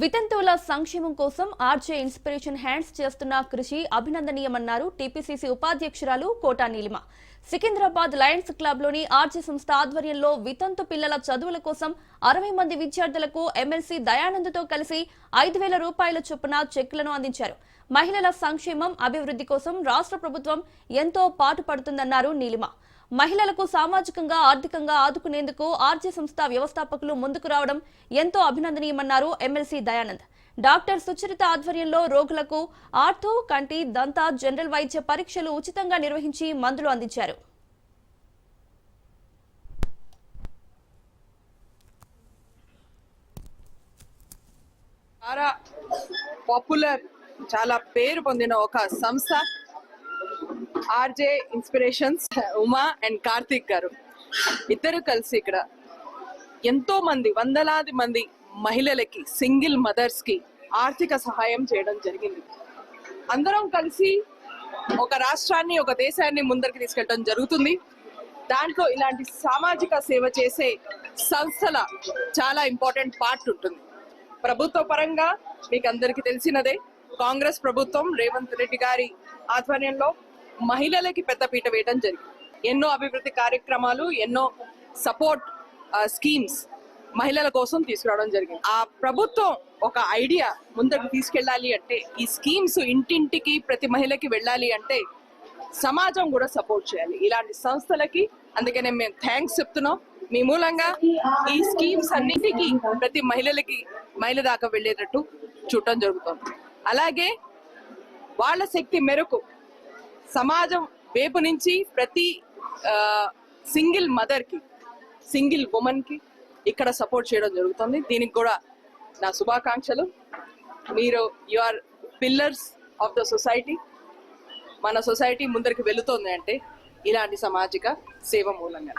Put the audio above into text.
వితంతువుల సంక్షేమం కోసం RJ inspiration hands చేస్తున్న కృషి అభినందనీయమన్నారు టీపీసీసీ ఉపాధ్యక్షురాలు కోటా నీలిమ. సికింద్రాబాద్ లయన్స్ క్లబ్లోని ఆర్జే సంస్థ ఆధ్వర్యంలో వితంతు పిల్లల చదువుల కోసం అరవై మంది విద్యార్థులకు ఎమ్మెల్సీ దయానంద్తో కలిసి ఐదు వేల రూపాయల చొప్పున చెక్కులను అందించారు. మహిళల సంక్షేమం అభివృద్ధి కోసం రాష్ట్ర ప్రభుత్వం ఎంతో పాటుపడుతుందన్నారు నీలిమ. మహిళలకు సామాజికంగా ఆర్థికంగా ఆదుకునేందుకు ఆర్జే సంస్థ వ్యవస్థాపకులు ముందుకు రావడం ఎంతో అభినందనీయమన్నారు ఎమ్మెల్సీ దయానంద్. డాక్టర్ సుచరిత ఆధ్వర్యంలో రోగులకు ఆర్థో కంటి దంత జనరల్ వైద్య పరీక్షలు ఉచితంగా నిర్వహించి మందులు అందించారు. చాలా పాపులర్ చాలా పేరు పొందిన ఒక సంస్థ. RJ inspirations Uma and Karthik గారు. ఇద్దరు కలిసి ఇక్కడ ఎంతో మంది వందలాది మంది మహిళలకి సింగిల్ మదర్స్కి ఆర్థిక సహాయం చేయడం జరిగింది. అందరం కలిసి ఒక రాష్ట్రాన్ని ఒక దేశాన్ని ముందరికి తీసుకెళ్ళడం జరుగుతుంది. దాంట్లో ఇలాంటి సామాజిక సేవ చేసే సంస్థల చాలా ఇంపార్టెంట్ పార్ట్ ఉంటుంది. ప్రభుత్వ పరంగా మీకు అందరికీ తెలిసినదే కాంగ్రెస్ ప్రభుత్వం రేవంత్ రెడ్డి గారి ఆధ్వర్యంలో మహిళలకి పెద్దపీట వేయడం జరిగింది. ఎన్నో అభివృద్ధి కార్యక్రమాలు ఎన్నో సపోర్ట్ స్కీమ్స్ మహిళల కోసం తీసుకురావడం జరిగింది. ఆ ప్రభుత్వం ఒక ఐడియా ముందుకు తీసుకెళ్ళాలి అంటే ఈ స్కీమ్స్ ఇంటింటికి ప్రతి మహిళకి వెళ్ళాలి అంటే సమాజం కూడా సపోర్ట్ చేయాలి. ఇలాంటి సంస్థలకి అందుకనే మేము థ్యాంక్స్ చెప్తున్నాం. మీ మూలంగా ఈ స్కీమ్స్ అన్నిటికీ ప్రతి మహిళలకి మహిళ దాకా వెళ్ళేటట్టు చూడటం జరుగుతుంది. అలాగే వాళ్ళ శక్తి మేరకు సమాజం వైపు నుంచి ప్రతి సింగిల్ మదర్కి సింగిల్ ఉమెన్కి ఇక్కడ సపోర్ట్ చేయడం జరుగుతుంది. దీనికి కూడా నా శుభాకాంక్షలు. మీరు you are pillars of the society. మన సొసైటీ ముందరికి వెళుతోంది అంటే ఇలాంటి సామాజిక సేవ మూలంగా.